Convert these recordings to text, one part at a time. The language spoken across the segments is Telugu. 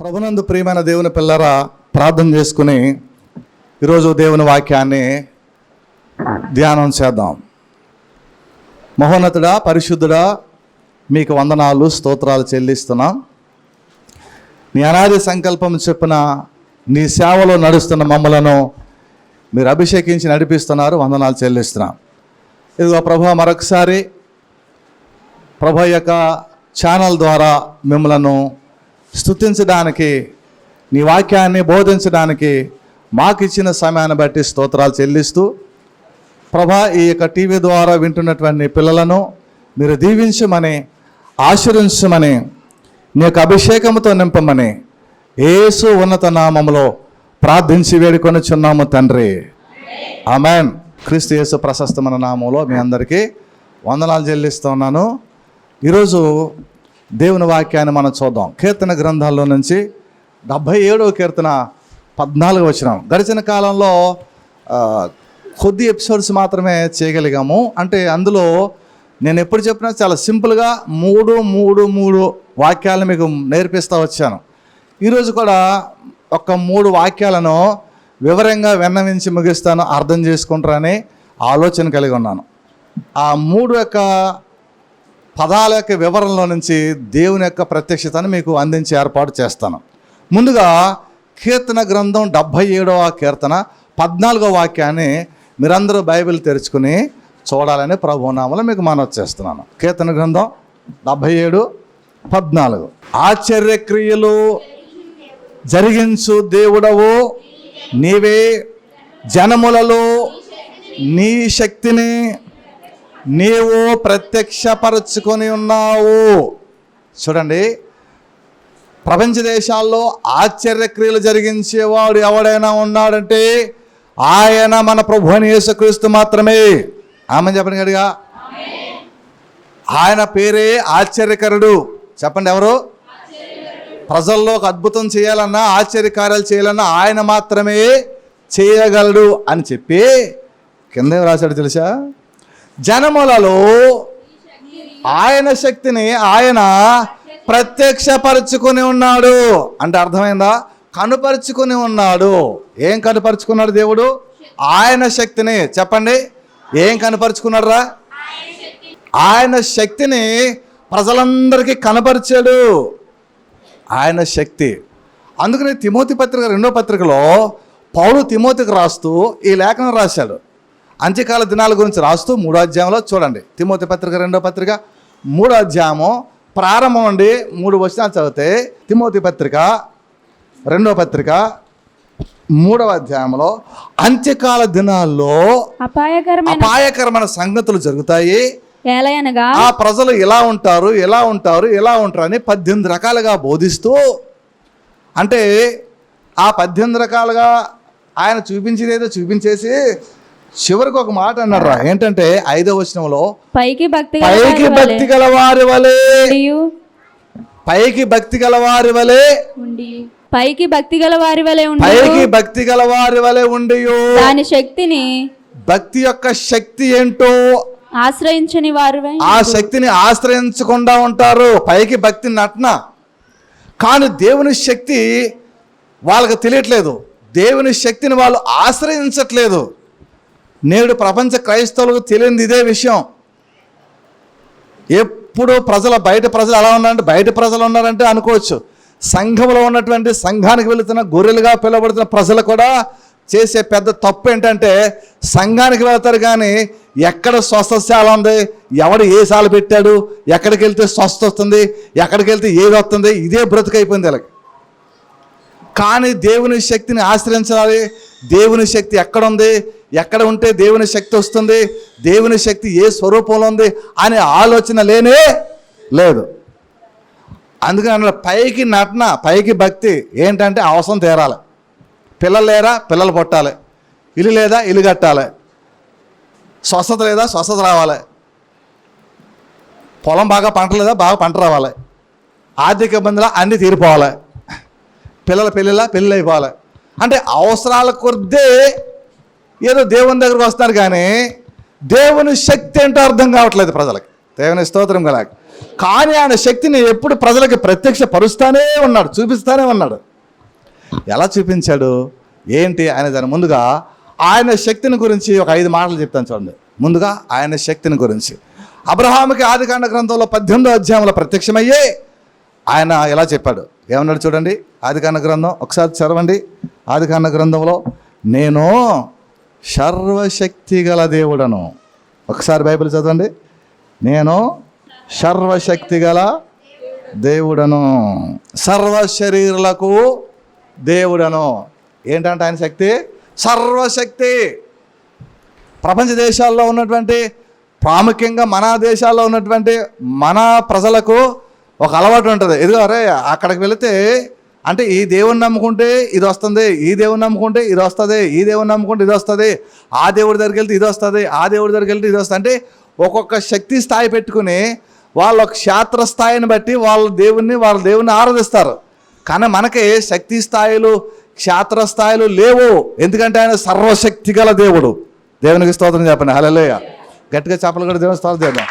ప్రభునందు ప్రియమైన దేవుని పిల్లరా ప్రార్థన చేసుకుని ఈరోజు దేవుని వాక్యాన్ని ధ్యానం చేద్దాం. మహోన్నతుడా పరిశుద్ధుడా మీకు వందనాలు స్తోత్రాలు చెల్లిస్తున్నాం. నీ అనాది సంకల్పం చెప్పిన నీ సేవలో నడుస్తున్న మమ్మలను మీరు అభిషేకించి నడిపిస్తున్నారు వందనాలు చెల్లిస్తున్నాం. ఇదిగో ప్రభా మరొకసారి ప్రభు యొక్క ఛానల్ ద్వారా మిమ్మలను స్తుతించడానికి నీ వాక్యాన్ని బోధించడానికి మాకు ఇచ్చిన సమయాన్ని బట్టి స్తోత్రాలు చెల్లిస్తూ ప్రభా ఈ యొక్క టీవీ ద్వారా వింటున్నటువంటి పిల్లలను మీరు దీవించమని ఆశీర్వించమని నీ యొక్క అభిషేకంతో నింపమని ఏసు ఉన్నత నామములో ప్రార్థించి వేడుకొని చున్నాము తండ్రి. ఆమెన్. క్రీస్తు యేసు ప్రశస్తమైన నామంలో మీ అందరికీ వందనాలు చెల్లిస్తున్నాను ఈరోజు దేవుని వాక్యాన్ని మనం చూద్దాం. కీర్తన గ్రంథాల్లో నుంచి డెబ్భై ఏడవ కీర్తన పద్నాలుగు వచ్చిన గడిచిన కాలంలో కొద్ది ఎపిసోడ్స్ మాత్రమే చేయగలిగాము. అంటే అందులో నేను ఎప్పుడు చెప్పినా చాలా సింపుల్గా మూడు మూడు మూడు వాక్యాలను మీకు నేర్పిస్తూ వచ్చాను. ఈరోజు కూడా ఒక మూడు వాక్యాలను వివరంగా విన్నవించి ముగిస్తాను అర్థం చేసుకుంటారని ఆలోచన కలిగి ఉన్నాను. ఆ మూడు యొక్క పదాల యొక్క వివరణలో నుంచి దేవుని యొక్క ప్రత్యక్షతను మీకు అందించే ఏర్పాటు చేస్తాను. ముందుగా కీర్తన గ్రంథం డెబ్భై ఏడవ కీర్తన పద్నాలుగో వాక్యాన్ని మీరందరూ బైబిల్ తెరుచుకుని చూడాలని ప్రభునామలో మీకు మనవి చేస్తున్నాను. కీర్తన గ్రంథం డెబ్భై ఏడు పద్నాలుగు. ఆశ్చర్యక్రియలు జరిగించు దేవుడవు. నీవే జనములలో నీ శక్తిని నీవు ప్రత్యక్షపరచుకొని ఉన్నావు. చూడండి. ప్రపంచ దేశాల్లో ఆశ్చర్యక్రియలు జరిగించేవాడు ఎవడైనా ఉన్నాడంటే ఆయన మన ప్రభు అని యేసుక్రీస్తు మాత్రమే. ఆమె చెప్పండి గడిగా ఆయన పేరే ఆశ్చర్యకరుడు. చెప్పండి ఎవరు? ప్రజల్లో ఒక అద్భుతం చేయాలన్నా ఆశ్చర్యకార్యాలు చేయాలన్నా ఆయన మాత్రమే చేయగలడు అని చెప్పి కింద రాశాడు తెలుసా? జనములలో ఆయన శక్తిని ఆయన ప్రత్యక్షపరుచుకుని ఉన్నాడు. అంటే అర్థమైందా? కనుపరుచుకుని ఉన్నాడు. ఏం కనుపరుచుకున్నాడు దేవుడు? ఆయన శక్తిని. చెప్పండి. ఏం కనపరుచుకున్నాడు రా ఆయన శక్తిని ప్రజలందరికీ కనపరిచాడు. ఆయన శక్తి. అందుకని తిమోతి పత్రిక రెండో పత్రికలో పౌలు తిమోతికి రాస్తూ ఈ లేఖనం రాశాడు. అంత్యకాల దినాల గురించి రాస్తూ మూడో అధ్యాయంలో చూడండి. తిమోతి పత్రిక రెండో పత్రిక. మూడో అధ్యాయము ప్రారంభం నుండి మూడు వచనాలు చదివితే తిమోతి పత్రిక రెండో పత్రిక మూడవ అధ్యాయంలో అంత్యకాల దినాల్లో అపాయకరమైన అపాయకరమైన సంగతులు జరుగుతాయి. ఆ ప్రజలు ఎలా ఉంటారు ఎలా ఉంటారు ఎలా ఉంటారు అని పద్దెనిమిది రకాలుగా బోధిస్తూ అంటే ఆ పద్దెనిమిది రకాలుగా ఆయన చూపించేదేదో చూపించేసి చివరికి ఒక మాట అన్నారా ఏంటంటే ఐదో వచనంలో పైకి భక్తి పైకి భక్తి గల వారి వలె పైకి భక్తి గల వారి వలె పైకి భక్తి గల వారి వలె ఉండి. పైకి భక్తి గల వారి వలె ఉండి దాని శక్తిని భక్తి యొక్క శక్తి ఏంటో ఆశ్రయించని వారు ఆ శక్తిని ఆశ్రయించకుండా ఉంటారు. పైకి భక్తి నటన. కానీ దేవుని శక్తి వాళ్ళకి తెలియట్లేదు. దేవుని శక్తిని వాళ్ళు ఆశ్రయించట్లేదు. నేడు ప్రపంచ క్రైస్తవులకు తెలియనిది ఇదే విషయం. ఎప్పుడు ప్రజల బయట ప్రజలు ఎలా ఉన్నారంటే బయట ప్రజలు ఉన్నారంటే అనుకోవచ్చు. సంఘంలో ఉన్నటువంటి సంఘానికి వెళుతున్న గొర్రెలుగా పిలువబడుతున్న ప్రజలు కూడా చేసే పెద్ద తప్పు ఏంటంటే సంఘానికి వెళ్తారు కానీ ఎక్కడ స్వస్థశాల ఉంది ఎవడు ఏ సాల పెట్టాడు ఎక్కడికి వెళ్తే స్వస్థ వస్తుంది ఎక్కడికి వెళ్తే ఏది వస్తుంది ఇదే బ్రతుకైపోయింది వీళ్ళకి కానీ దేవుని శక్తిని ఆశ్రయించాలి దేవుని శక్తి ఎక్కడ ఉంది ఎక్కడ ఉంటే దేవుని శక్తి వస్తుంది? దేవుని శక్తి ఏ స్వరూపంలో ఉంది అనే ఆలోచన లేనే లేదు. అందుకని అందులో పైకి నటన పైకి భక్తి ఏంటంటే అవసరం తీరాలి. పిల్లలు లేరా? పిల్లలు పొట్టాలి. ఇల్లు లేదా? ఇల్లు కట్టాలి. స్వస్థత లేదా? స్వస్థత రావాలి. పొలం బాగా పంట లేదా? బాగా పంట రావాలి. ఆర్థిక ఇబ్బందులు అన్నీ తీరిపోవాలి. పిల్లల పెళ్ళిలా పెళ్ళి అయిపోవాలి. అంటే అవసరాల కొద్దే ఏదో దేవుని దగ్గరకు వస్తున్నారు కానీ దేవుని శక్తి ఏంటో అర్థం కావట్లేదు ప్రజలకు. దేవుని స్తోత్రం కల కానీ ఆయన శక్తిని ఎప్పుడు ప్రజలకు ప్రత్యక్ష పరుస్తానే ఉన్నాడు చూపిస్తానే ఉన్నాడు. ఎలా చూపించాడు? ఏంటి ఆయన దాని ముందుగా ఆయన శక్తిని గురించి ఒక ఐదు మాటలు చెప్తాను చూడండి. ముందుగా ఆయన శక్తిని గురించి. అబ్రహాముకి ఆదికాండ గ్రంథంలో పద్దెనిమిదో అధ్యాయంలో ప్రత్యక్షమయ్యే ఆయన ఎలా చెప్పాడు? ఏమన్నాడు చూడండి? ఆదికాండ గ్రంథం ఒకసారి చదవండి. ఆదికాండ గ్రంథంలో నేను సర్వశక్తి గల దేవుడను. ఒకసారి బైబిల్ చదవండి. నేను సర్వశక్తి గల దేవుడను. సర్వ శరీరులకు దేవుడను. ఏంటంటే ఆయన శక్తి? సర్వశక్తి. ప్రపంచ దేశాల్లో ఉన్నటువంటి ప్రాముఖ్యంగా మన దేశాల్లో ఉన్నటువంటి మన ప్రజలకు ఒక అలవాటు ఉంటుంది. ఎదుగు అరే అక్కడికి వెళితే అంటే ఈ దేవుని నమ్ముకుంటే ఇది వస్తుంది ఈ దేవుని నమ్ముకుంటే ఇది వస్తుంది ఈ దేవుని నమ్ముకుంటే ఇది వస్తుంది ఆ దేవుడి దగ్గరికి వెళ్తే ఇది వస్తుంది ఆ దేవుడి దగ్గరికి వెళ్తే ఇది వస్తుంది. అంటే ఒక్కొక్క శక్తి స్థాయి పెట్టుకుని వాళ్ళ క్షేత్ర స్థాయిని బట్టి వాళ్ళ దేవుణ్ణి వాళ్ళ దేవుణ్ణి ఆరాధిస్తారు. కానీ మనకి శక్తి స్థాయిలు క్షేత్ర స్థాయిలు లేవు. ఎందుకంటే ఆయన సర్వశక్తి గల దేవుడు. దేవునికి స్తోత్రం చెప్పండి. హలలేయ గట్టిగా చెప్పలు కూడా దేవుని స్తోత్రం చేద్దాం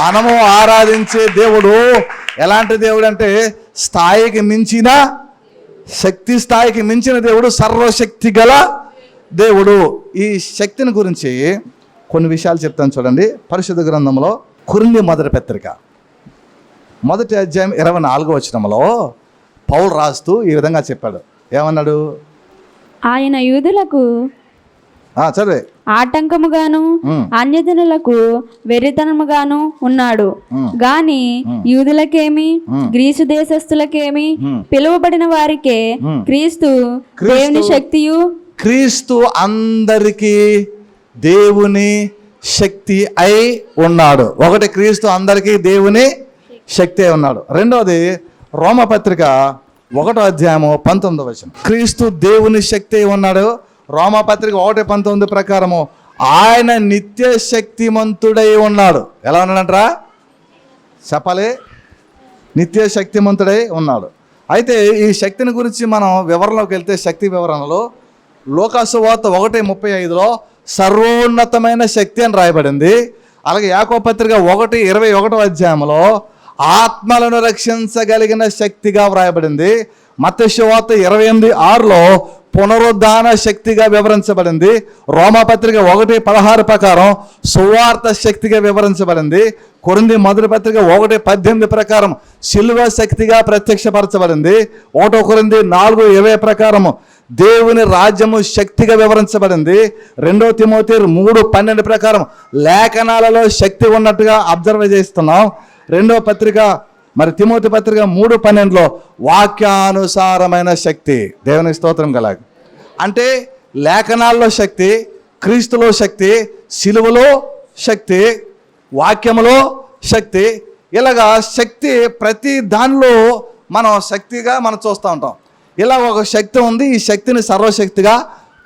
మనము ఆరాధించే దేవుడు ఎలాంటి దేవుడు అంటే స్థాయికి మించిన శక్తి స్థాయికి మించిన దేవుడు సర్వశక్తి గల దేవుడు. ఈ శక్తిని గురించి కొన్ని విషయాలు చెప్తాను చూడండి. పరిశుద్ధ గ్రంథంలో కురింది మొదటి పత్రిక. మొదటి అధ్యాయం ఇరవై నాలుగో వచనంలో పౌలు రాస్తూ ఈ విధంగా చెప్పాడు. ఏమన్నాడు? ఆయన యూదులకు చదివే. ఆటంకముగాను. అన్యజనులకు వెర్రితనముగాను ఉన్నాడు. గాని యూదులకేమి గ్రీసు దేశస్థులకేమి పిలువబడిన వారికే క్రీస్తు దేవుని శక్తియు క్రీస్తు అందరికీ దేవుని శక్తి అయి ఉన్నాడు. ఒకటి క్రీస్తు అందరికీ దేవుని శక్తి అయి ఉన్నాడు. రెండవది రోమపత్రిక ఒకటో అధ్యాయము పంతొమ్మిదో వచనం. క్రీస్తు దేవుని శక్తి ఉన్నాడు. రోమపత్రిక ఒకటి పంతొమ్మిది ప్రకారము ఆయన నిత్య శక్తిమంతుడై ఉన్నాడు. ఎలా ఉన్నాడంటరా? చెప్పాలి. నిత్య శక్తిమంతుడై ఉన్నాడు. అయితే ఈ శక్తిని గురించి మనం వివరణలోకి వెళ్తే శక్తి వివరణలో లోకాసువార్త ఒకటి ముప్పై ఐదులో సర్వోన్నతమైన శక్తి అని రాయబడింది. అలాగే యాకోపత్రిక ఒకటి ఇరవై ఒకటో అధ్యాయంలో ఆత్మలను రక్షించగలిగిన శక్తిగా వ్రాయబడింది. మత్స్యవార్త ఇరవై ఎనిమిది ఆరులో పునరుద్ధాన శక్తిగా వివరించబడింది. రోమపత్రిక ఒకటి పదహారు ప్రకారం సువార్త శక్తిగా వివరించబడింది. కొరింది మొదటి పత్రిక ఒకటి పద్దెనిమిది ప్రకారం శిల్వ శక్తిగా ప్రత్యక్షపరచబడింది. ఒకటో కొరింది నాలుగు ఇరవై ప్రకారము దేవుని రాజ్యము శక్తిగా వివరించబడింది. రెండో తిమోతి మూడు పన్నెండు ప్రకారం లేఖనాలలో శక్తి ఉన్నట్టుగా అబ్జర్వ్ చేస్తున్నాం. రెండో పత్రిక మరి తిమోతి పత్రిక మూడు పన్నెండులో వాక్యానుసారమైన శక్తి. దేవుని స్తోత్రం కల అంటే లేఖనాల్లో శక్తి క్రీస్తులో శక్తి సిలువలో శక్తి వాక్యములో శక్తి. ఇలాగా శక్తి ప్రతి దానిలో మనం శక్తిగా మనం చూస్తూ ఉంటాం. ఇలా ఒక శక్తి ఉంది ఈ శక్తిని సర్వశక్తిగా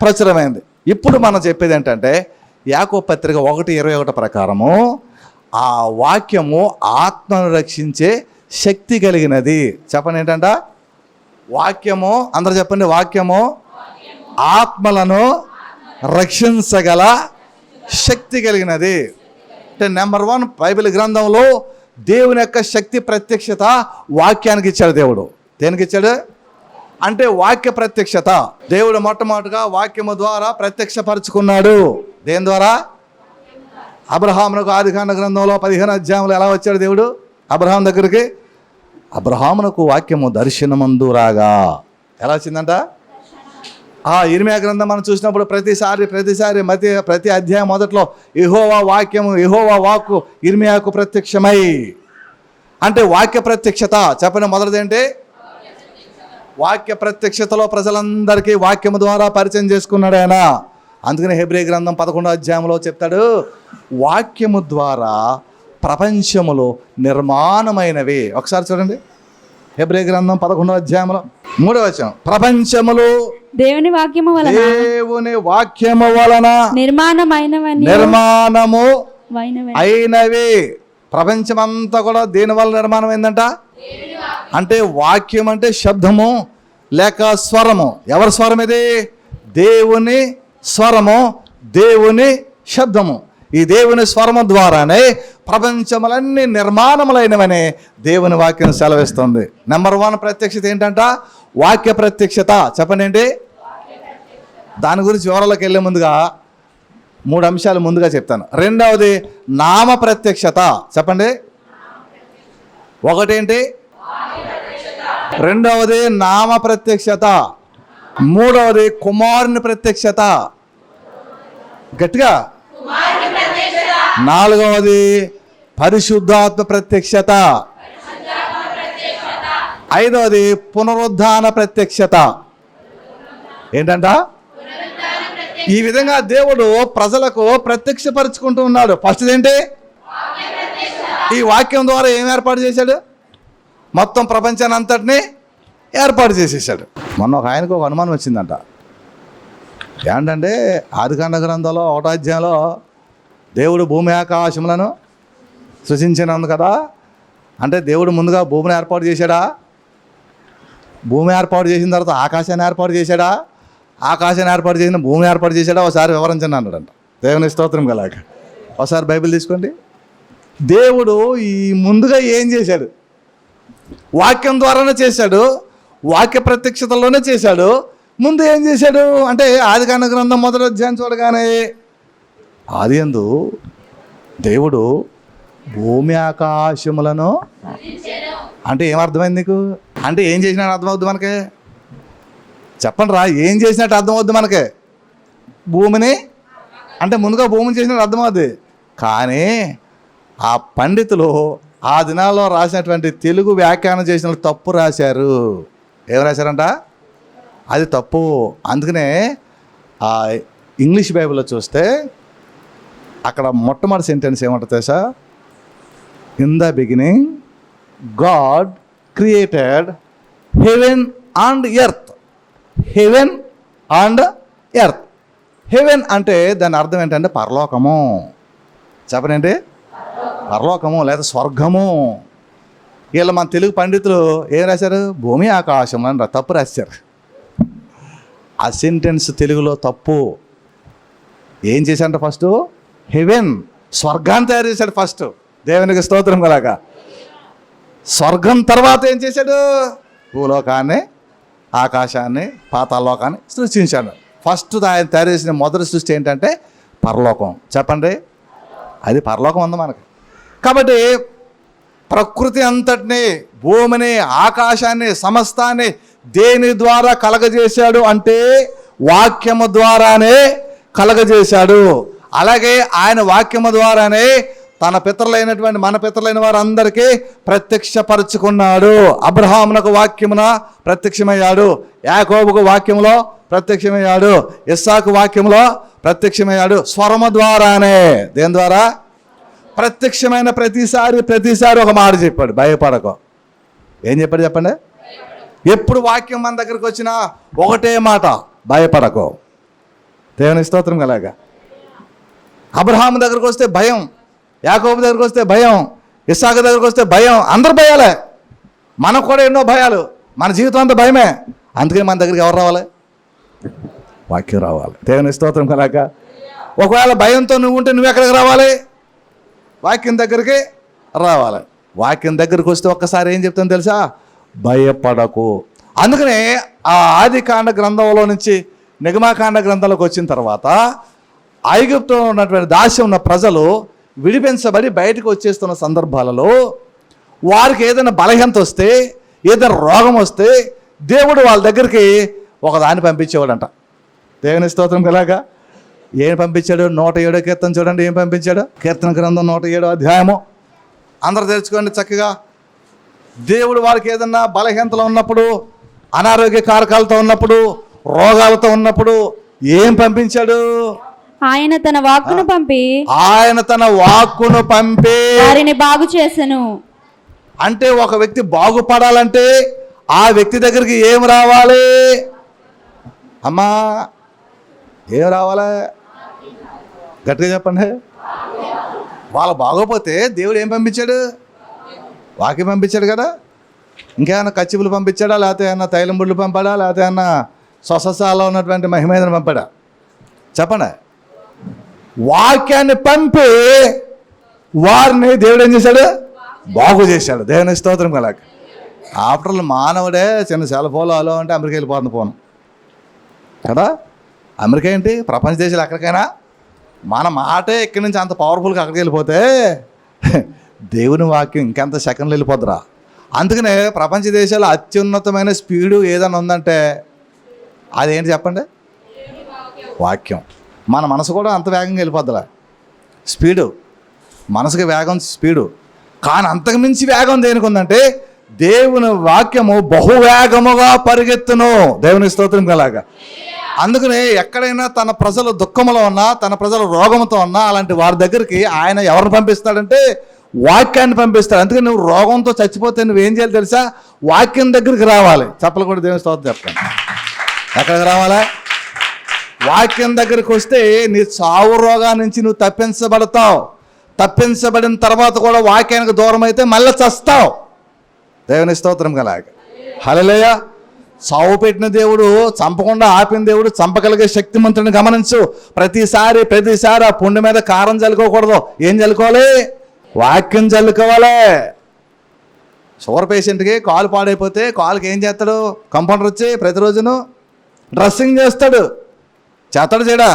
ప్రచురమైంది. ఇప్పుడు మనం చెప్పేది ఏంటంటే యాకో పత్రిక ఒకటి ఇరవై ఒకటి ప్రకారము ఆ వాక్యము ఆత్మను రక్షించే శక్తి కలిగినది. చెప్పండి ఏంటంట వాక్యము అందరు చెప్పండి వాక్యము. ఆత్మలను రక్షించగల శక్తి కలిగినది. అంటే నెంబర్ వన్ బైబిల్ గ్రంథంలో దేవుని యొక్క శక్తి ప్రత్యక్షత వాక్యానికి ఇచ్చాడు దేవుడు. దేనికి ఇచ్చాడు? అంటే వాక్య ప్రత్యక్షత. దేవుడు మొట్టమొదటిగా వాక్యము ద్వారా ప్రత్యక్షపరుచుకున్నాడు. దేని ద్వారా? అబ్రహామునకు ఆదికాండ గ్రంథంలో పదిహేను అధ్యాయంలో ఎలా వచ్చాడు దేవుడు? అబ్రహాం దగ్గరికి అబ్రహామునకు వాక్యము దర్శనమందు రాగా. ఎలా వచ్చిందంట? ఆ ఇరిమియా గ్రంథం మనం చూసినప్పుడు ప్రతిసారి ప్రతిసారి మతి ప్రతి అధ్యాయం మొదట్లో ఇహోవా వాక్యము ఇహోవా వాక్కు ఇర్మియాకు ప్రత్యక్షమై. అంటే వాక్య ప్రత్యక్షత. చెప్పిన మొదటిదేంటి వాక్య ప్రత్యక్షతలో ప్రజలందరికీ వాక్యము ద్వారా పరిచయం చేసుకున్నాడు ఆయన. అందుకని హెబ్రి గ్రంథం పదకొండో అధ్యాయంలో చెప్తాడు వాక్యము ద్వారా ప్రపంచములో నిర్మాణమైనవి. ఒకసారి చూడండి. హెబ్రి గ్రంథం పదకొండో అధ్యాయంలో మూడో వచనం. ప్రపంచములు దేవుని వాక్యము వలన దేవుని వాక్యము వలన నిర్మాణమైనవని నిర్మాణము అయినవి. ప్రపంచమంతా కూడా దేని వల్ల నిర్మాణం అయిందంట? అంటే వాక్యం అంటే శబ్దము లేక స్వరము. ఎవరి స్వరం ఇది దేవుని స్వరము దేవుని శబ్దము. ఈ దేవుని స్వరము ద్వారానే ప్రపంచములన్నీ నిర్మాణములైనవని దేవుని వాక్యం సెలవిస్తుంది. నెంబర్ వన్ ప్రత్యక్షత ఏంటంట? వాక్య ప్రత్యక్షత. చెప్పండి ఏంటి దాని గురించి వివరాలకు వెళ్ళే ముందుగా మూడు అంశాలు ముందుగా చెప్తాను. రెండవది నామ ప్రత్యక్షత. చెప్పండి. ఒకటేంటి? రెండవది నామ ప్రత్యక్షత. మూడవది కుమారుని ప్రత్యక్షత. గట్టిగా నాలుగవది పరిశుద్ధాత్మ ప్రత్యక్షత. ఐదవది పునరుద్ధాన ప్రత్యక్షత. ఏంటంట? ఈ విధంగా దేవుడు ప్రజలకు ప్రత్యక్షపరుచుకుంటూ ఉన్నాడు. ఫస్ట్ ఏంటి? ఈ వాక్యం ద్వారా ఏం ఏర్పాటు చేశాడు? మొత్తం ప్రపంచాన్ని అంతటిని ఏర్పాటు చేసేసాడు మొన్న ఒక ఆయనకు ఒక అనుమానం వచ్చిందంట. ఏంటంటే ఆదికాండ గ్రంథంలో ఒకటో అధ్యాయంలో దేవుడు భూమి ఆకాశములను సృష్టించినందు కదా? అంటే దేవుడు ముందుగా భూమిని ఏర్పాటు చేశాడా? భూమి ఏర్పాటు చేసిన తర్వాత ఆకాశాన్ని ఏర్పాటు చేశాడా? ఆకాశాన్ని ఏర్పాటు చేసిన భూమిని ఏర్పాటు చేశాడా? ఒకసారి వివరించండి అన్నాడంట. దేవుని స్తోత్రం కలాక ఒకసారి బైబిల్ తీసుకోండి. దేవుడు ఈ ముందుగా ఏం చేశాడు? వాక్యం ద్వారానే చేశాడు. వాక్య ప్రత్యక్షతలోనే చేశాడు. ముందు ఏం చేశాడు? అంటే ఆదికాండ గ్రంథం మొదటి అధ్యాయం చూడగానే ఆది అందు దేవుడు భూమి ఆకాశములను అంటే ఏమర్థమైంది నీకు? అంటే ఏం చేసినా అర్థమవుద్ది మనకి? చెప్పండి రా ఏం చేసినట్టు అర్థమవుద్ది మనకి? భూమిని? అంటే ముందుగా భూమిని చేసినట్టు అర్థమవుద్ది. కానీ ఆ పండితులు ఆ దినాల్లో రాసినటువంటి తెలుగు వ్యాఖ్యానం చేసిన తప్పు రాశారు. ఏం రాశారంట? అది తప్పు. అందుకనే ఆ ఇంగ్లీష్ బైబిల్లో చూస్తే అక్కడ మొట్టమొదటి సెంటెన్స్ ఏమంటుంది తెలుసా? In the beginning God created heaven and earth heaven and earth heaven అంటే దాని అర్థం ఏంటంటే పరలోకము. చెప్పనండి పరలోకము లేదా స్వర్గము. వీళ్ళు మన తెలుగు పండితులు ఏం రాశారు? భూమి ఆకాశం అని తప్పు రాశారు. ఆ సెంటెన్స్ తెలుగులో తప్పు. ఏం చేశారంట ఫస్ట్ హెవెన్ స్వర్గాన్ని తయారు చేశాడు ఫస్ట్. దేవునికి స్తోత్రం కలగ. స్వర్గం తర్వాత ఏం చేశాడు? భూలోకాన్ని ఆకాశాన్ని పాతాలోకాన్ని సృష్టించాడు. ఫస్ట్ ఆయన తయారు చేసిన మొదటి సృష్టి ఏంటంటే పరలోకం. చెప్పండి. అది పరలోకం ఉంది మనకి. కాబట్టి ప్రకృతి అంతటిని భూమిని ఆకాశాన్ని సమస్తాన్ని దేని ద్వారా కలగజేశాడు అంటే వాక్యము ద్వారానే కలగజేశాడు. అలాగే ఆయన వాక్యము ద్వారానే తన పితరులైనటువంటి మన పితరులైన వారందరికీ ప్రత్యక్షపరుచుకున్నాడు. అబ్రహామునకు వాక్యమున ప్రత్యక్షమయ్యాడు. యాకోబుకు వాక్యములో ప్రత్యక్షమయ్యాడు. ఇస్సాకు వాక్యములో ప్రత్యక్షమయ్యాడు. స్వరము ద్వారానే. దేని ద్వారా? ప్రత్యక్షమైన ప్రతిసారి ప్రతిసారి ఒక మాట చెప్పాడు. భయపడకు. ఏం చెప్పాడు చెప్పండి? ఎప్పుడు వాక్యం మన దగ్గరికి వచ్చినా ఒకటే మాట. భయపడకు. దేవుని స్తోత్రం కలాగా. అబ్రహాం దగ్గరకు వస్తే భయం యాకోబు దగ్గరకు వస్తే భయం ఇస్సాకు దగ్గరకు వస్తే భయం అందరు భయాలే. మనకు కూడా ఎన్నో భయాలు. మన జీవితం అంతా భయమే. అందుకే మన దగ్గరికి ఎవరు రావాలి? వాక్యం రావాలి. దేవుని స్తోత్రం కలాక ఒకవేళ భయంతో నువ్వు ఉంటే నువ్వు ఎక్కడికి రావాలి? వాక్యం దగ్గరికి రావాలి. వాక్యం దగ్గరికి వస్తే ఒక్కసారి ఏం చెప్తాను తెలుసా? భయపడకు. అందుకనే ఆ ఆది కాండ గ్రంథంలో నుంచి నిగమాకాండ గ్రంథంలోకి వచ్చిన తర్వాత ఐగుప్తులో ఉన్నటువంటి దాస్యం ఉన్న ప్రజలు విడిపించబడి బయటకు వచ్చేస్తున్న సందర్భాలలో వారికి ఏదైనా బలహీనత వస్తే ఏదైనా రోగం వస్తే దేవుడు వాళ్ళ దగ్గరికి ఒక దాన్ని పంపించేవాడంట. దేవుని స్తోత్రం ఎలాగా ఏం పంపించాడు? నూట ఏడో కీర్తన చూడండి ఏం పంపించాడు? కీర్తన గ్రంథం నూట ఏడో అధ్యాయము. అందరూ తెరుచుకోండి చక్కగా. దేవుడు వారికి ఏదన్నా బలహీనతలో ఉన్నప్పుడు అనారోగ్య కారకాలతో ఉన్నప్పుడు రోగాలతో ఉన్నప్పుడు ఏం పంపించాడు? ఆయన తన వాక్కును పంపి. ఆయన తన వాక్కును పంపి. వారిని బాగు చేసెను. అంటే ఒక వ్యక్తి బాగుపడాలంటే ఆ వ్యక్తి దగ్గరికి ఏం రావాలి? అమ్మా ఏం రావాలి? గట్టిగా చెప్పండి. వాళ్ళు బాగోపోతే దేవుడు ఏం పంపించాడు? వాక్యం పంపించాడు కదా. ఇంకేమైనా కచ్చిపులు పంపించాడా? లేకపోతే ఏమన్నా తైలం బుడ్లు పంపాడా? లేకపోతే ఏమన్నా స్వససాలో ఉన్నటువంటి మహిమేదను పంపాడా? చెప్పండి. వాక్యాన్ని పంపి వారిని దేవుడు ఏం చేశాడు? బాగు చేశాడు. దేవుని స్తోత్రం కలక ఆఫ్టర్ మానవుడే చిన్న సెల్ ఫోన్లో అలో అంటే అమెరికా వెళ్ళిపోతుంది పోను కదా అమెరికా ఏంటి? ప్రపంచ దేశాలు ఎక్కడికైనా? మన మాటే ఇక్కడి నుంచి అంత పవర్ఫుల్గా అక్కడికి వెళ్ళిపోతే దేవుని వాక్యం ఇంకెంత సెకండ్లు వెళ్ళిపోద్దురా. అందుకనే ప్రపంచ దేశాల అత్యున్నతమైన స్పీడు ఏదైనా ఉందంటే అదేంటి చెప్పండి? వాక్యం. మన మనసు కూడా అంత వేగంగా వెళ్ళిపోద్దిలా. స్పీడు. మనసుకి వేగం స్పీడు. కానీ అంతకు మించి వేగం దేనికి ఉందంటే దేవుని వాక్యము బహువేగముగా పరిగెత్తును. దేవుని స్తోత్రం కలాగా అందుకనే ఎక్కడైనా తన ప్రజలు దుఃఖంలో ఉన్నా తన ప్రజలు రోగంతో ఉన్నా అలాంటి వారి దగ్గరికి ఆయన ఎవరిని పంపిస్తాడంటే వాక్యాన్ని పంపిస్తాడు. అందుకని నువ్వు రోగంతో చచ్చిపోతే నువ్వేం చేయాలి తెలుసా? వాక్యం దగ్గరికి రావాలి. చెప్పలు కూడా దేవుని స్తోత్రం చెప్తాను. ఎక్కడికి రావాలా? వాక్యం దగ్గరికి వస్తే నీ చావు రోగా నుంచి నువ్వు తప్పించబడతావు. తప్పించబడిన తర్వాత కూడా వాక్యానికి దూరం అయితే మళ్ళీ చస్తావు. దేవుని స్తోత్రం కలాగ హలలేయ చావు పెట్టిన దేవుడు చంపకుండా ఆపిన దేవుడు చంపగలిగే శక్తిమంతుడిని గమనించు. ప్రతిసారి ప్రతిసారి ఆ పుండు మీద కారం చల్లుకోకూడదు ఏం చల్లుకోవాలి వాక్యం చల్లుకోవాలి షుగర్ పేషెంట్కి కాలు పాడైపోతే కాలుకి ఏం చేస్తాడు? కంపౌండర్ వచ్చి ప్రతిరోజును డ్రెస్సింగ్ చేస్తాడు. చేస్తాడు చేయడా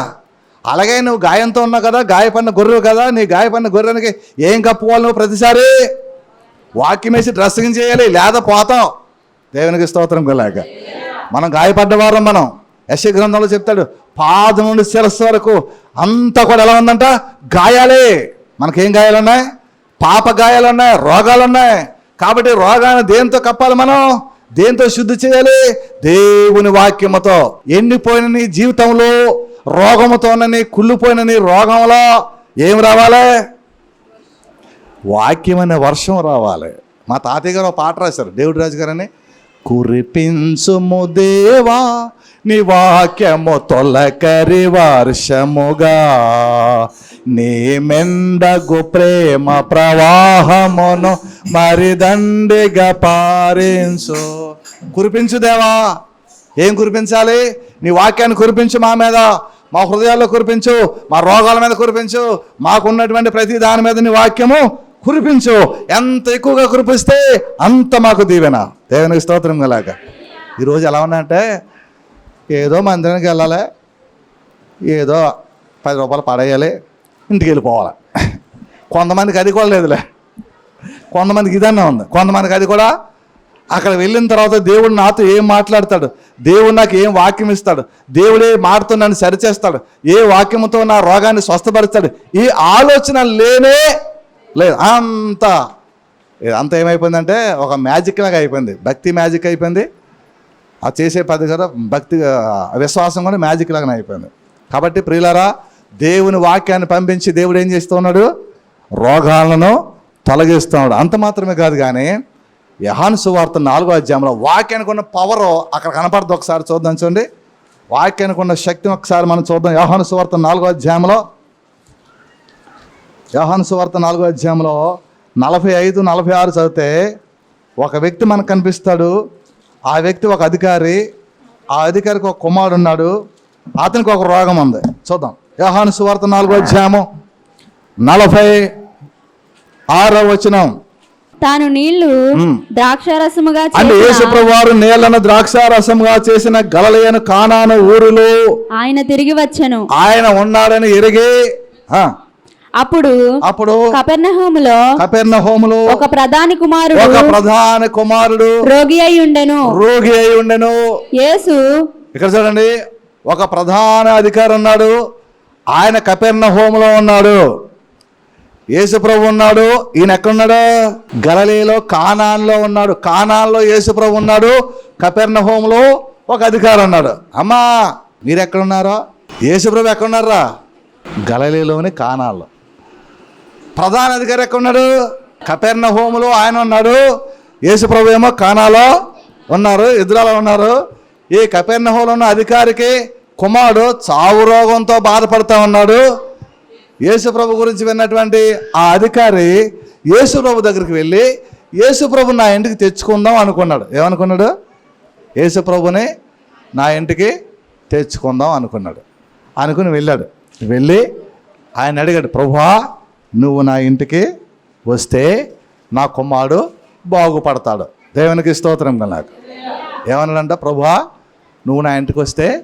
అలాగే నువ్వు గాయంతో ఉన్నావు కదా గాయపడిన గొర్రెవు కదా నీ గాయపడిన గొర్రెనికి ఏం కప్పుకోవాలి నువ్వు ప్రతిసారి? వాక్యం వేసి డ్రెస్సింగ్ చేయాలి లేదా పోతాం. దేవునికి స్తోత్రం గలాక మనం గాయపడ్డవారం మనం. యశ గ్రంథంలో చెప్తాడు పాదం నుండి శిరస్సు వరకు అంతా కూడా ఎలా ఉందంట? గాయాలే. మనకేం గాయాలున్నాయి? పాప గాయాలున్నాయి రోగాలున్నాయి. కాబట్టి రోగాన్ని దేంతో కప్పాలి మనం? దేంతో శుద్ధి చేయాలి? దేవుని వాక్యముతో. ఎండిపోయిన నీ జీవితంలో రోగముతోనని ఉన్న నీ కుళ్ళిపోయిన నీ రోగంలో ఏం రావాలి? వాక్యం అనే వర్షం రావాలి. మా తాతయ్య గారు ఒక పాట రాశారు దేవుడి రాజు గారని కురిపించుము దేవా నీ వాక్యము తొలకరి వర్షముగా. నీ మెందగు ప్రేమ ప్రవాహమును మరిదండిగా పారించు. కురిపించు దేవా ఏం కురిపించాలి? నీ వాక్యాన్ని కురిపించు మా మీద మా హృదయాల్లో కురిపించు మా రోగాల మీద కురిపించు. మాకున్నటువంటి ప్రతి దాని మీద నీ వాక్యము కురిపించు. ఎంత ఎక్కువగా కురిపిస్తే అంత మాకు దీవెన. దేవునికి స్తోత్రం గలాగా ఈరోజు ఎలా ఉన్నాయంటే ఏదో మందిరానికి వెళ్ళాలి ఏదో పది రూపాయలు పడేయాలి ఇంటికి వెళ్ళిపోవాలి. కొంతమందికి అది కూడా లేదులే. కొంతమందికి ఇదన్నా ఉంది. కొంతమందికి అది కూడా అక్కడ వెళ్ళిన తర్వాత దేవుడు నాతో ఏం మాట్లాడతాడు? దేవుడు నాకు ఏం వాక్యం ఇస్తాడు? దేవుడే మాటతో నన్ను సరిచేస్తాడు. ఏ వాక్యంతో నా రోగాన్ని స్వస్థపరుస్తాడు? ఈ ఆలోచన లేనే లేదు అంత. అంత ఏమైపోయిందంటే ఒక మ్యాజిక్ లాగా అయిపోయింది. భక్తి మ్యాజిక్ అయిపోయింది. ఆ చేసే పద్ధతి కూడా భక్తి విశ్వాసం కూడా మ్యాజిక్ లాగానే అయిపోయింది. కాబట్టి ప్రియులరా దేవుని వాక్యాన్ని పంపించి దేవుడు ఏం చేస్తున్నాడు రోగాలను తొలగిస్తున్నాడు అంత మాత్రమే కాదు కానీ యహాను సువార్త నాలుగో అధ్యాయంలో వాక్యానికి ఉన్న పవర్ అక్కడ కనపడదు. ఒకసారి చూద్దాం చూడండి. వాక్యానికి ఉన్న శక్తిని ఒకసారి మనం చూద్దాం. యహాను సువార్త నాలుగో అధ్యాయంలో యోహాను సువార్త నాలుగో అధ్యాయంలో నలభై ఐదు నలభై ఆరు చదివితే ఒక వ్యక్తి మనకు కనిపిస్తాడు. ఆ వ్యక్తి ఒక అధికారి. ఆ అధికారికి ఒక కుమారుడు ఉన్నాడు. అతనికి ఒక రోగం ఉంది. చూద్దాం. యోహాను సువార్త నాలుగో అధ్యాయము నలభై ఆరో వచనం. తాను నీళ్ళు. ద్రాక్షారసముగా అంటే చేసిన యేసుప్రభు వారు నీళ్ళను ద్రాక్షారసంగా చేసిన గలలయను కానాను ఊరిలో ఆయన తిరిగి వచ్చెను. ఆయన ఉన్నాడని ఎరిగి అప్పుడు అప్పుడు కపెర్నహూములో కపెర్ణ హోములో ఒక ప్రధాని కుమారుడు ఒక ప్రధాన కుమారుడు రోగి అయి ఉండెను. రోగి అయి ఉండెను. యేసు ఇక్కడ చూడండి ఒక ప్రధాన అధికారి ఉన్నాడు. ఆయన కపెర్ణ హోములో ఉన్నాడు యేసుప్రభు ఉన్నాడు. ఈయన ఎక్కడున్నాడు? గలలీలో కానాన్లో ఉన్నాడు. కానాన్లో యేసుప్రభు ఉన్నాడు. కపెర్ణ హోములో ఒక అధికారి ఉన్నాడు. అమ్మా మీరు ఎక్కడున్నారో యేసుప్రభు ఎక్కడున్నారా? గలలీలోని కానాల్లో ప్రధాన అధికారి ఎక్కడున్నాడు కపెర్ణ హోములో ఆయన ఉన్నాడు. యేసుప్రభు ఏమో కానాలో ఉన్నారు ఇద్దరు ఉన్నారు. ఈ కపెర్ణ హోములో ఉన్న అధికారికి కుమారుడు చావు రోగంతో బాధపడుతూ ఉన్నాడు. యేసుప్రభు గురించి విన్నటువంటి ఆ అధికారి యేసుప్రభు దగ్గరికి వెళ్ళి యేసుప్రభు నా ఇంటికి తెచ్చుకుందాం అనుకున్నాడు. ఏమనుకున్నాడు? యేసుప్రభుని నా ఇంటికి తెచ్చుకుందాం అనుకున్నాడు. అనుకుని వెళ్ళాడు. వెళ్ళి ఆయన అడిగాడు ప్రభువా నువ్వు నా ఇంటికి వస్తే నా కుమారుడు బాగుపడతాడు. దేవునికి స్తోత్రం నాకు ఏమన్నాడంట? ప్రభువా నువ్వు నా ఇంటికి వస్తే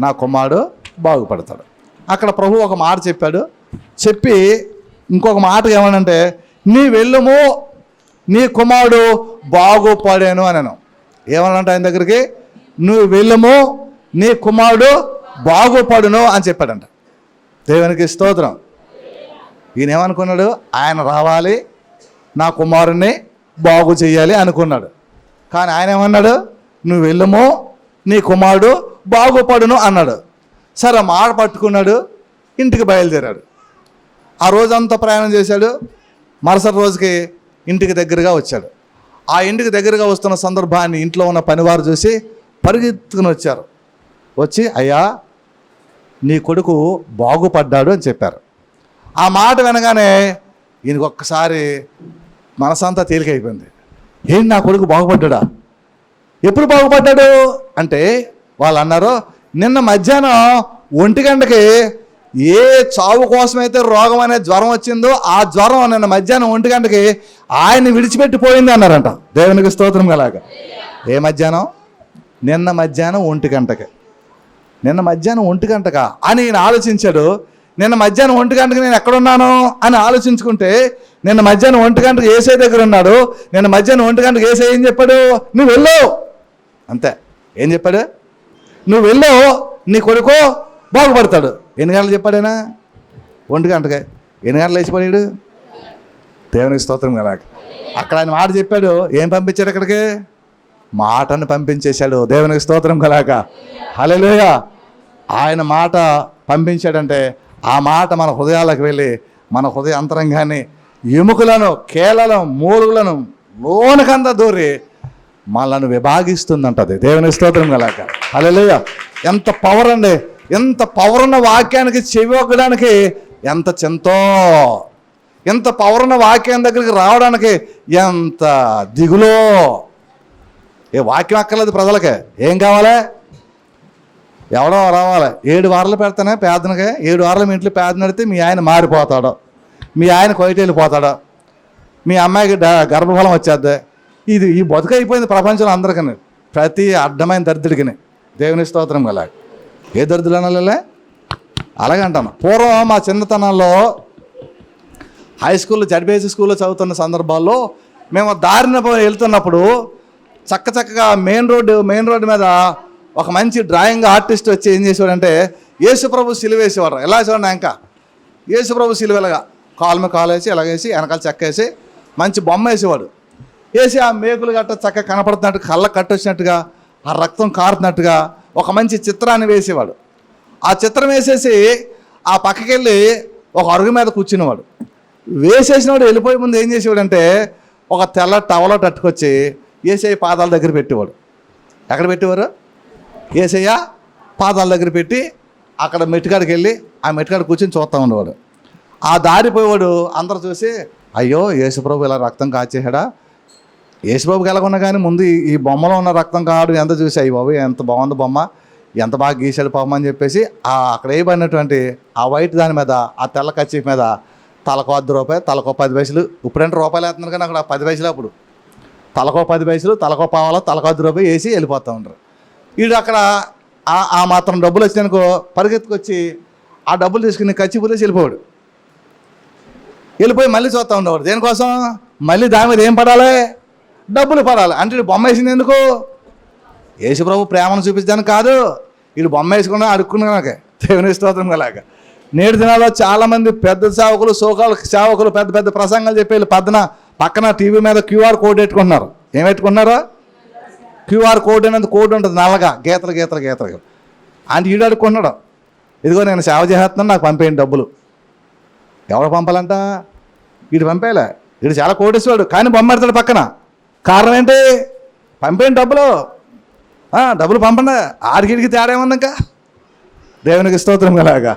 నా కుమారుడు బాగుపడతాడు. అక్కడ ప్రభు ఒక మాట చెప్పాడు. చెప్పి ఇంకొక మాట ఏమనంటే నీ వెళ్ళుము నీ కుమారుడు బాగుపడాను అనను. ఏమనంట ఆయన దగ్గరికి? నువ్వు వెళ్ళము నీ కుమారుడు బాగుపడును అని చెప్పాడంట. దేవునికి స్తోత్రం. ఈయన ఏమనుకున్నాడు ఆయన రావాలి నా కుమారుణ్ణి బాగు చేయాలి అనుకున్నాడు. కానీ ఆయన ఏమన్నాడు నువ్వు వెళ్ళము నీ కుమారుడు బాగుపడును అన్నాడు. సరే మాట పట్టుకున్నాడు ఇంటికి బయలుదేరాడు. ఆ రోజంతా ప్రయాణం చేశాడు. మరుసటి రోజుకి ఇంటికి దగ్గరగా వచ్చాడు. ఆ ఇంటికి దగ్గరగా వస్తున్న సందర్భాన్ని ఇంట్లో ఉన్న పనివారు చూసి పరిగెత్తుకుని వచ్చారు. వచ్చి అయ్యా నీ కొడుకు బాగుపడ్డాడు అని చెప్పారు. ఆ మాట వినగానే ఈయనకు ఒక్కసారి మనసంతా తేలికైపోయింది ఏంటి నా కొడుకు బాగుపడ్డా ఎప్పుడు బాగుపడ్డాడు? అంటే వాళ్ళు అన్నారు నిన్న మధ్యాహ్నం ఒంటి గంటకి ఏ చావు కోసమైతే రోగం అనే జ్వరం వచ్చిందో ఆ జ్వరం నిన్న మధ్యాహ్నం ఒంటి గంటకి ఆయన విడిచిపెట్టిపోయింది అన్నారంట. దేవునికి స్తోత్రం కలాగా ఏ మధ్యాహ్నం? నిన్న మధ్యాహ్నం ఒంటి గంటకి. నిన్న మధ్యాహ్నం ఒంటి గంటక? అని ఈయన ఆలోచించాడు. నిన్న మధ్యాహ్నం ఒంటి గంటకి నేను ఎక్కడున్నాను అని ఆలోచించుకుంటే నిన్న మధ్యాహ్నం ఒంటి గంటకు ఏసై దగ్గర ఉన్నాడు నిన్న మధ్యాహ్నం ఒంటి గంటకు ఏసై ఏం చెప్పాడు? నువ్వు వెళ్ళు. అంతే. ఏం చెప్పాడు? నువ్వు వెళ్ళు నీ కొడుకు బాగుపడతాడు. ఎన్ని గంటలు చెప్పాడేనా ఒంటి గంటకే. ఎన్ని గంటలు వేసిపోయాడు దేవునికి స్తోత్రం కదా. అక్కడ ఆయన మాట చెప్పాడు ఏం పంపించాడు అక్కడికి? మాటను పంపించేశాడు. దేవునికి స్తోత్రం కలాక హలోయ ఆయన మాట పంపించాడంటే ఆ మాట మన హృదయాలకు వెళ్ళి మన హృదయ అంతరంగాన్ని ఎముకలను కేలలను మూలుగులను లోనకంతా దూరి మనల్ని విభాగిస్తుందంటది దేవుని స్తోత్రం కలక హలోయ ఎంత పవర్ అండి. ఎంత పవర్ ఉన్న వాక్యానికి చెవి ఒక్కడానికి ఎంత చింతో. ఎంత పవర్ ఉన్న వాక్యం దగ్గరికి రావడానికి ఎంత దిగులో. ఏ వాక్యం అక్కర్లేదు ప్రజలకే. ఏం కావాలి? ఎవడో రావాలి. ఏడు వారాలు పెడతానే పేదనకే ఏడు వారాలు మీ ఇంట్లో పేద నడితే మీ ఆయన మారిపోతాడు. మీ ఆయన కొయిట వెళ్ళిపోతాడు మీ అమ్మాయికి డ- గర్భఫలం వచ్చేద్ది. ఇది ఈ బతుక అయిపోయింది ప్రపంచంలో అందరికని. ప్రతి అడ్డమైన దరిద్రుడికిని. దేవుని స్తోత్రం గల ఏ దరిద్రులనలే అలాగే అంటాను పూర్వం మా చిన్నతనంలో హై స్కూల్లో జడ్బీఎస్సీ స్కూల్లో చదువుతున్న సందర్భాల్లో మేము దారిన వెళ్తున్నప్పుడు చక్క చక్కగా మెయిన్ రోడ్డు మెయిన్ రోడ్డు మీద ఒక మంచి డ్రాయింగ్ ఆర్టిస్ట్ వచ్చి ఏం చేసేవాడంటే యేసుప్రభు సిలువేసేవాడు ఎలా వేసేవాడు ఇంకా? యేసుప్రభు సిలువలుగా కాలు మీద కాలు వేసి ఎలాగేసి వెనకాల చెక్క వేసి మంచి బొమ్మ వేసేవాడు. వేసి ఆ మేకులు గట్ట చక్కగా కనపడుతున్నట్టు కళ్ళ కట్టొచ్చినట్టుగా ఆ రక్తం కారుతున్నట్టుగా ఒక మంచి చిత్రాన్ని వేసేవాడు. ఆ చిత్రం వేసేసి ఆ పక్కకి వెళ్ళి ఒక అరుగు మీద కూర్చునేవాడు. వేసేసినవాడు వెళ్ళిపోయే ముందు ఏం చేసేవాడంటే ఒక తెల్ల టవలో తట్టుకొచ్చి ఏసఐ పాదాల దగ్గర పెట్టేవాడు. ఎక్కడ పెట్టేవారు? ఏసయ్య పాదాల దగ్గర పెట్టి అక్కడ మెట్టుకాడికి వెళ్ళి ఆ మెట్టుకాడ కూర్చొని చూస్తూ ఉండేవాడు. ఆ దారిపోయేవాడు అందరు చూసి అయ్యో యేసుప్రభు ఇలా రక్తం కాచేసాడా యేసుబాబుకి ఎలాగున్నా కానీ ముందు ఈ- బొమ్మలో ఉన్న రక్తం కాడు ఎంత చూసి అయ్యి బాబు ఎంత బాగుంది బొమ్మ ఎంత బాగా గీసాడు పాపం అని చెప్పేసి ఆ అక్కడ వేయబడినటువంటి ఆ వైట్ దాని మీద ఆ తెల్ల కచ్చి మీద తలకో అర్ధ రూపాయి తలకో పది పైసలు. ఇప్పుడంటే రూపాయలు వేస్తున్నారు కానీ అక్కడ పది పైసలు అప్పుడు. తలకో పది పైసలు తలకో పావాలో తలకో అర్ధ రూపాయి వేసి వెళ్ళిపోతూ ఉంటారు వీడు అక్కడ ఆ- మాత్రం డబ్బులు వచ్చినానుకో పరిగెత్తుకొచ్చి ఆ డబ్బులు తీసుకుని కచ్చి పులేసి వెళ్ళిపోవాడు వెళ్ళిపోయి మళ్ళీ చూస్తూ ఉండేవాడు. దేనికోసం? మళ్ళీ దాని మీద ఏం పడాలి? డబ్బులు పడాలి. అంటే బొమ్మ వేసింది ఎందుకు? యేసుప్రభు ప్రేమను చూపించడానికి కాదు. వీడు బొమ్మ వేసుకున్నా అడుక్కున్నాక దేవుని స్తోత్రం కలాక నేటి దినాల్లో చాలామంది పెద్ద సేవకులు సోకాలు సేవకులు పెద్ద పెద్ద ప్రసంగాలు చెప్పి వీళ్ళు పక్కన పక్కన టీవీ మీద క్యూఆర్ కోడ్ పెట్టుకుంటున్నారు. ఏం పెట్టుకున్నారా క్యూఆర్ కోడ్ అనేది కోడ్ ఉంటుంది నల్లగా గీతలు గీతలు గీతలు. అంటే ఈడు అడుక్కున్నాడు ఇదిగో నేను సేవ చేస్తున్నాను నాకు పంపేయండి డబ్బులు. ఎవడు పంపాలంట? వీడు పంపేలే. వీడు చాలా కోటేశ్వాడు కానీ బొమ్మడతాడు పక్కన. కారణం ఏంటి? పంపేయండి డబ్బులు. డబ్బులు పంపండి. ఆడికిడికి తేడా ఏమన్నా దేవునికి స్తోత్రం కలాగా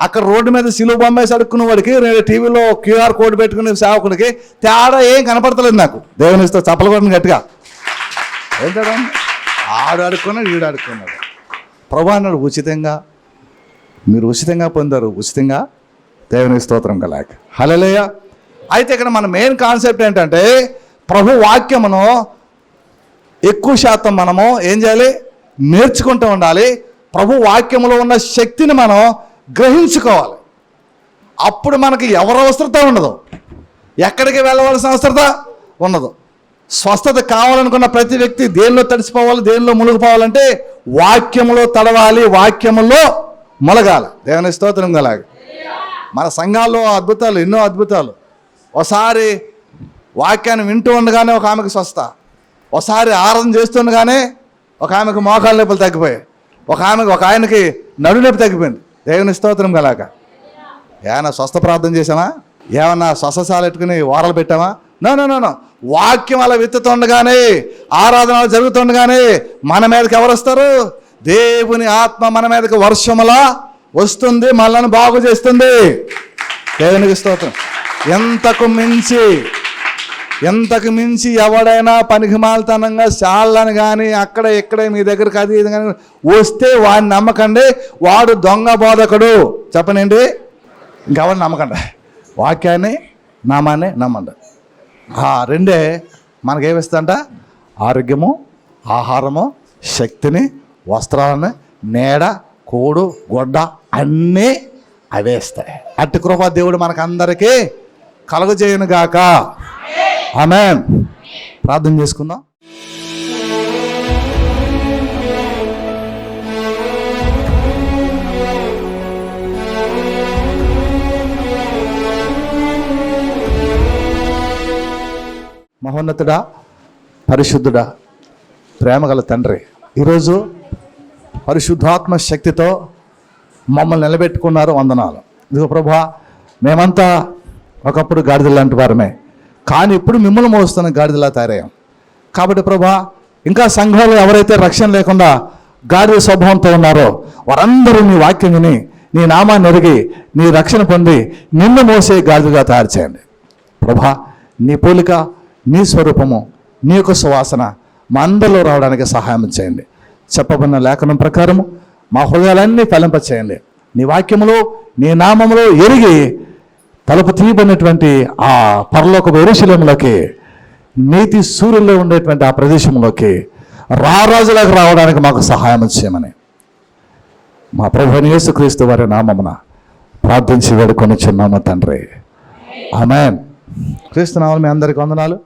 అక్కడ రోడ్డు మీద సిలువ బొమ్మేసి అడుక్కున్న వాడికి నేను టీవీలో క్యూఆర్ కోడ్ పెట్టుకునే సేవకుడికి తేడా ఏం కనపడతలేదు నాకు. దేవుని sto- చప్పలు కొట్టను గట్టిగా. ఏంటాడు? ఆడు ఆడుకున్నాడు వీడు ఆడుకున్నాడు. ప్రభు అన్నాడు ఉచితంగా మీరు ఉచితంగా పొందారు ఉచితంగా దేవుని స్తోత్రం కలాక హలలేయ అయితే ఇక్కడ మన మెయిన్ కాన్సెప్ట్ ఏంటంటే ప్రభు వాక్యమును ఎక్కువ శాతం మనము ఏం చేయాలి? నేర్చుకుంటూ ఉండాలి. ప్రభు వాక్యములో ఉన్న శక్తిని మనం గ్రహించుకోవాలి. అప్పుడు మనకి ఎవరి అవసరత ఉండదు. ఎక్కడికి వెళ్ళవలసిన అవసరత ఉండదు. స్వస్థత కావాలనుకున్న ప్రతి వ్యక్తి దేనిలో తడిసిపోవాలి దేనిలో మునిగిపోవాలంటే వాక్యములో తడవాలి వాక్యములో మొలగాలి. దేవుని స్తోత్రం గలాగ మన సంఘాల్లో అద్భుతాలు ఎన్నో అద్భుతాలు. ఒకసారి వాక్యాన్ని వింటూ ఉండగానే ఒక ఆమెకు స్వస్థ. ఒకసారి ఆరాధన చేస్తుండగానే ఒక ఆమెకు మోకాళ్ళ నొప్పులు తగ్గిపోయాయి. ఒక ఆమెకు ఒక ఆయనకి నడు నొప్పి తగ్గిపోయింది. దేవుని స్తోత్రం కలాక ఏమైనా స్వస్థ ప్రార్థన చేసామా ఏమన్నా స్వస్థశాల పెట్టుకుని వారలు పెట్టామా? నో వాక్యం అలా విత్తుతుండగానే ఆరాధన జరుగుతుండగానే మన మీదకి ఎవరు వస్తారు? దేవుని ఆత్మ మన మీదకి వర్షములా వస్తుంది మనల్ని బాగు చేస్తుంది. దేవునికి స్తోత్రం. ఎంతకు మించి ఎంతకు మించి ఎవడైనా పనికిమాలతనంగా చాలని కానీ అక్కడ ఇక్కడ మీ దగ్గరకు అది ఇది కానీ వస్తే వాడిని నమ్మకండి. వాడు దొంగ బోధకుడు. చెప్పనండి. ఇంకెవరిని నమ్మకండి? వాక్యాన్ని నామాన్ని నమ్మండి. రెండే మనకేమిస్తుందంట? ఆరోగ్యము ఆహారము శక్తిని వస్త్రాలను నీడ కోడు గొడ్డ అన్నీ అవే ఇస్తాయి. అట్టి కృపా దేవుడు మనకందరికీ కలుగజేయను గాక ఆమె ప్రార్థన చేసుకుందాం. మహోన్నతుడా పరిశుద్ధుడా ప్రేమగల తండ్రి. ఈరోజు పరిశుద్ధాత్మ శక్తితో మమ్మల్ని నిలబెట్టుకున్నారు వందనాలు. ఇదిగో ప్రభా మేమంతా ఒకప్పుడు గాడిద లాంటి వారమే. కానీ ఇప్పుడు మిమ్మల్ని మోస్తున్న గాడిదలా తయారయ్యాం. కాబట్టి ప్రభా ఇంకా సంఘంలో ఎవరైతే రక్షణ లేకుండా గాడిద స్వభావంతో ఉన్నారో వారందరూ నీ వాక్యం విని నీ నామాన్ని ఎరిగి నీ రక్షణ పొంది నిన్ను మోసే గాడిదగా తయారు చేయండి. ప్రభా నీ పోలిక నీ స్వరూపము నీ యొక్క సువాసన మా అందరిలో రావడానికి సహాయం చేయండి. చెప్పబడిన లేఖనం ప్రకారము మా హృదయాలన్నీ ఫలింపచేయండి నీ వాక్యములో నీ నామములో ఎరిగి తలుపు తీయబడినటువంటి ఆ పరలోక వైరుశీలంలోకి నీతి సూర్యుల్లో ఉండేటువంటి ఆ ప్రదేశంలోకి రారాజులకు రావడానికి మాకు సహాయం చేయమని. మా ప్రభుని యేసుక్రీస్తు వారి నామమున ప్రార్థించి వేడుకొని చిన్నాము తండ్రి. ఆమెన్. క్రీస్తు నామం మీ అందరికి వందనాలు.